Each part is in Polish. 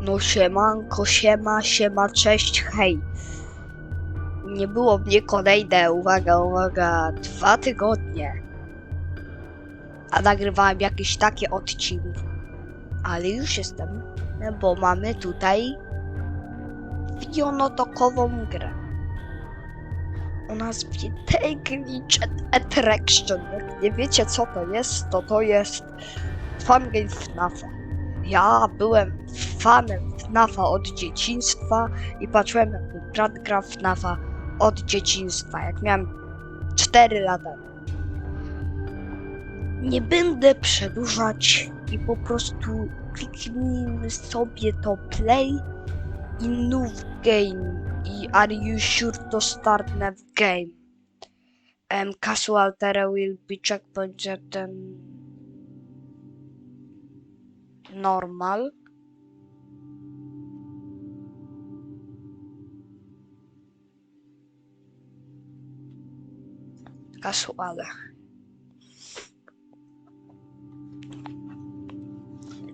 No siemanko, siema, siema, cześć, hej. Nie było mnie kolejne, uwaga, uwaga, dwa tygodnie. A nagrywałem jakieś takie odcinki. Ale już jestem, bo mamy tutaj wionotokową grę. Nazwie Take Glitch Attraction. Jak nie wiecie co to jest, to to jest fan game FNAFa. Ja byłem fanem FNAFa od dzieciństwa i patrzyłem jak mój brat gra FNAFa od dzieciństwa, jak miałem 4 lata. Nie będę przedłużać i po prostu kliknijmy sobie to play i new game i are you sure to start new game? Um, casual terror will be checkpoint ten normal. Casuale.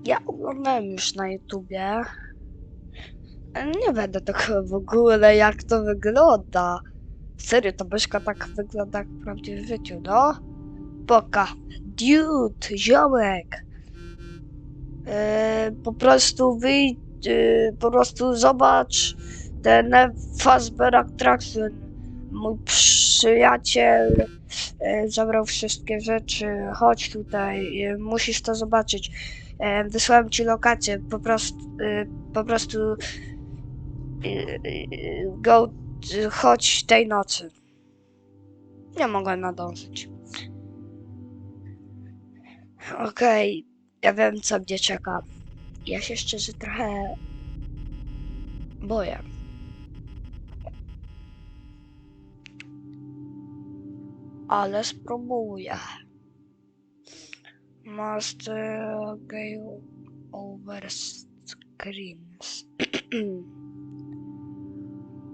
Ja oglądałem już na YouTubie. Nie będę tak w ogóle jak to wygląda. Serio, ta myszka tak wygląda jak w prawdziwym życiu, no? Poka. Dude, ziomek. Yy, po prostu wyjdź, yy, po prostu zobacz ten Fazbear Attraction. Mój przyjaciel yy, zabrał wszystkie rzeczy. Chodź tutaj, yy, musisz to zobaczyć. Yy, wysłałem ci lokację, po prostu, yy, po prostu yy, yy, go, yy, chodź tej nocy. Nie mogłem nadążyć. Okej. Ja wiem, co mnie czeka. Ja się szczerze trochę boję. Ale spróbuję. Uh, go over screens.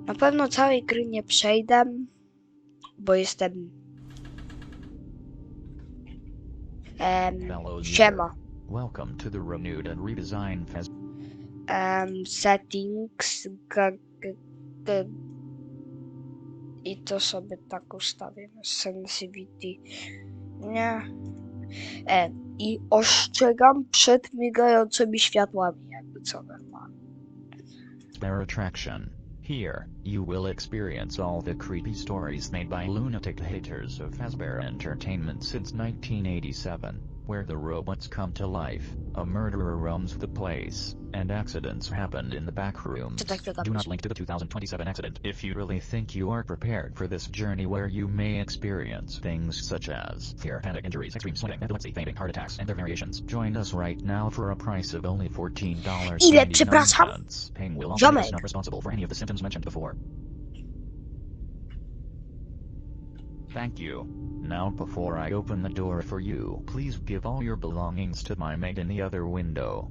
Na pewno całej gry nie przejdę, bo jestem... Em, siema. Welcome to the renewed and redesigned Fez. um, settings i to sobie tak ustawię sensitivity nie e, i ostrzegam przed migającymi światłami jakby co normalnie Bear Attraction. Here, you will experience all the creepy stories made by lunatic haters of Fazbear Entertainment since 1987, where the robots come to life, a murderer roams the place, and accidents happened in the back rooms. Do not link to the 2027 accident if you really think you are prepared for this journey where you may experience things such as fear, panic, injuries, extreme sweating, epilepsy, fainting, heart attacks, and their variations. Join us right now for a price of only $14. Ile, przepraszam? Paying will also Ziomek. not responsible for any of the symptoms mentioned before. Thank you. Now before I open the door for you, please give all your belongings to my maid in the other window.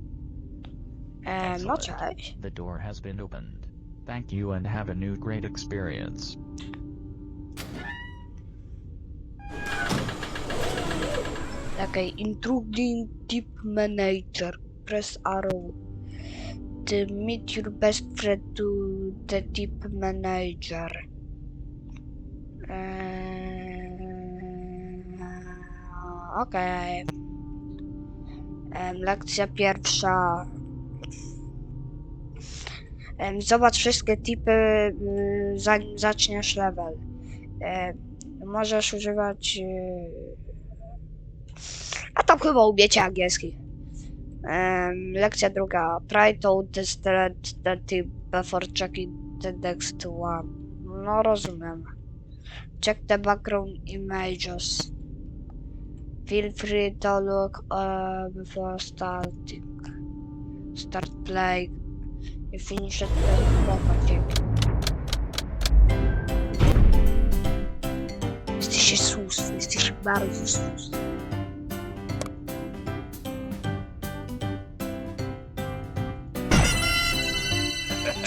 e, no Excellent. The door has been opened. Thank you and have a new great experience. Okej, intruding tip manager. Press arrow. To meet your best friend to the tip manager. Eee, Okej. Em, Lekcja pierwsza. Zobacz wszystkie tipy, y, zanim zaczniesz level. Możesz używać. y, a tam chyba umiecie angielski. Um, lekcja druga. Try to the tip before checking the next one. No rozumiem. Check the background images. Feel free to look uh, before starting. Start play. I finish it property. Jesteście słuszni, jesteście bardzo słuszni.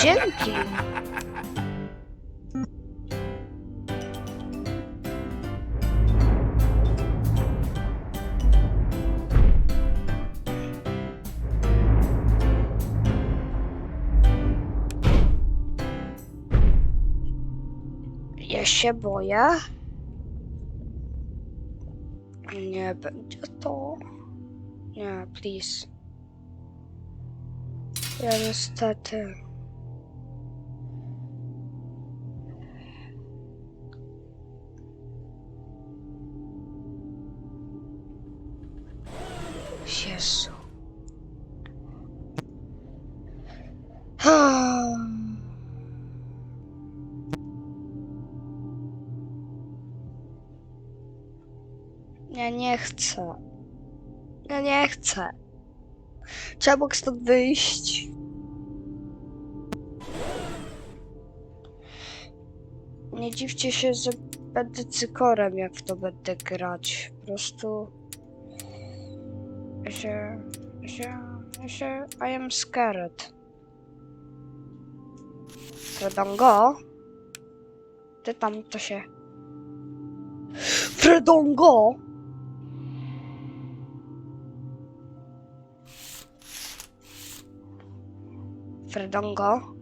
Dzięki. Ja Yeah, boję. Nie będzie to. Nie, please. Ja niestety. Jezu. Ja nie chcę. Ja nie chcę. Trzeba stąd wyjść. Nie dziwcie się, że będę cykorem, jak to będę grać. Po prostu... Się... Się... Się... I am scared. Fredongo? Ty tam to się... Fredongo! Fredongo?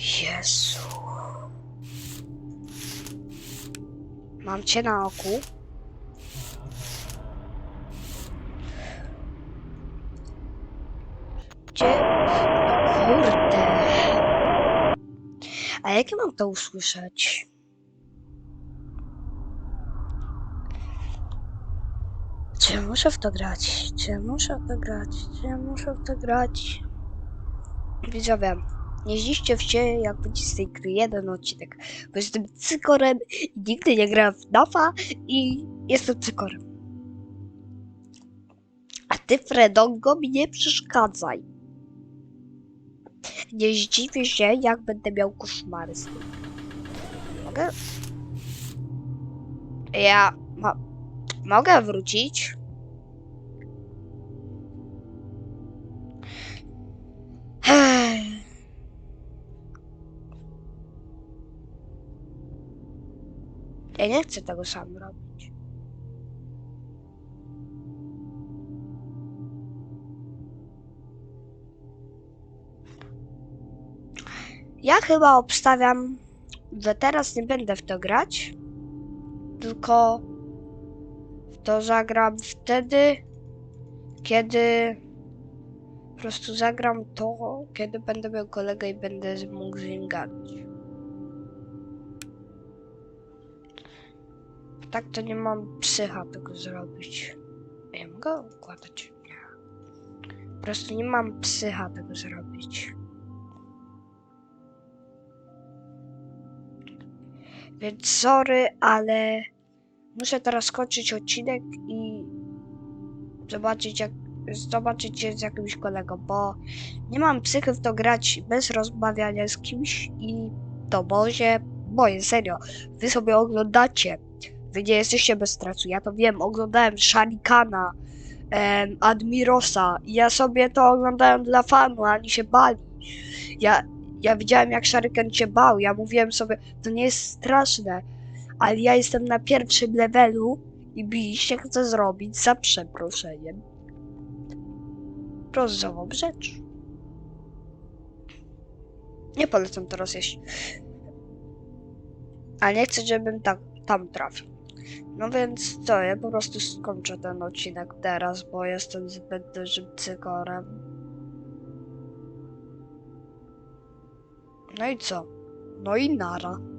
Jezu. Mam cię na oku. Gdzie? No kurde. A jak ja mam to usłyszeć? Czy muszę w to grać? Czy muszę w to grać? Czy muszę w to grać? Widzowie, nie w się, jak będzie gry jeden odcinek. Bo jestem cykorem i nigdy nie grałem w NAFA i jestem cykorem. A ty, Fredongo, mi nie przeszkadzaj. Nie zdziwię się, jak będę miał koszmary z tym. Mogę? Ja... Mo mogę wrócić? Ja nie chcę tego sam robić. Ja chyba obstawiam, że teraz nie będę w to grać, tylko w to zagram wtedy, kiedy po prostu zagram to, kiedy będę miał kolegę i będę mógł z nim gadać. Tak to nie mam psycha tego zrobić. Ja mogę układać? Nie. Po prostu nie mam psycha tego zrobić. Więc sorry, ale muszę teraz skończyć odcinek i zobaczyć jak zobaczyć się z jakimś kolegą, bo nie mam psychy w to grać bez rozmawiania z kimś i to boże, boję, serio. Wy sobie oglądacie. Wy nie jesteście bez stresu, ja to wiem. Oglądałem Sharikana, em, Admirosa. Ja sobie to oglądałem dla fanu, a oni się bali. Ja, ja widziałem jak Sharikan się bał. Ja mówiłem sobie, to nie jest straszne, ale ja jestem na pierwszym levelu i się chce zrobić za przeproszeniem. Prostową rzecz. Nie polecam teraz jeść. A nie chcę, żebym tak tam trafił. No więc co, ja po prostu skończę ten odcinek teraz, bo jestem zbyt dużym cykorem. No i co? No i nara.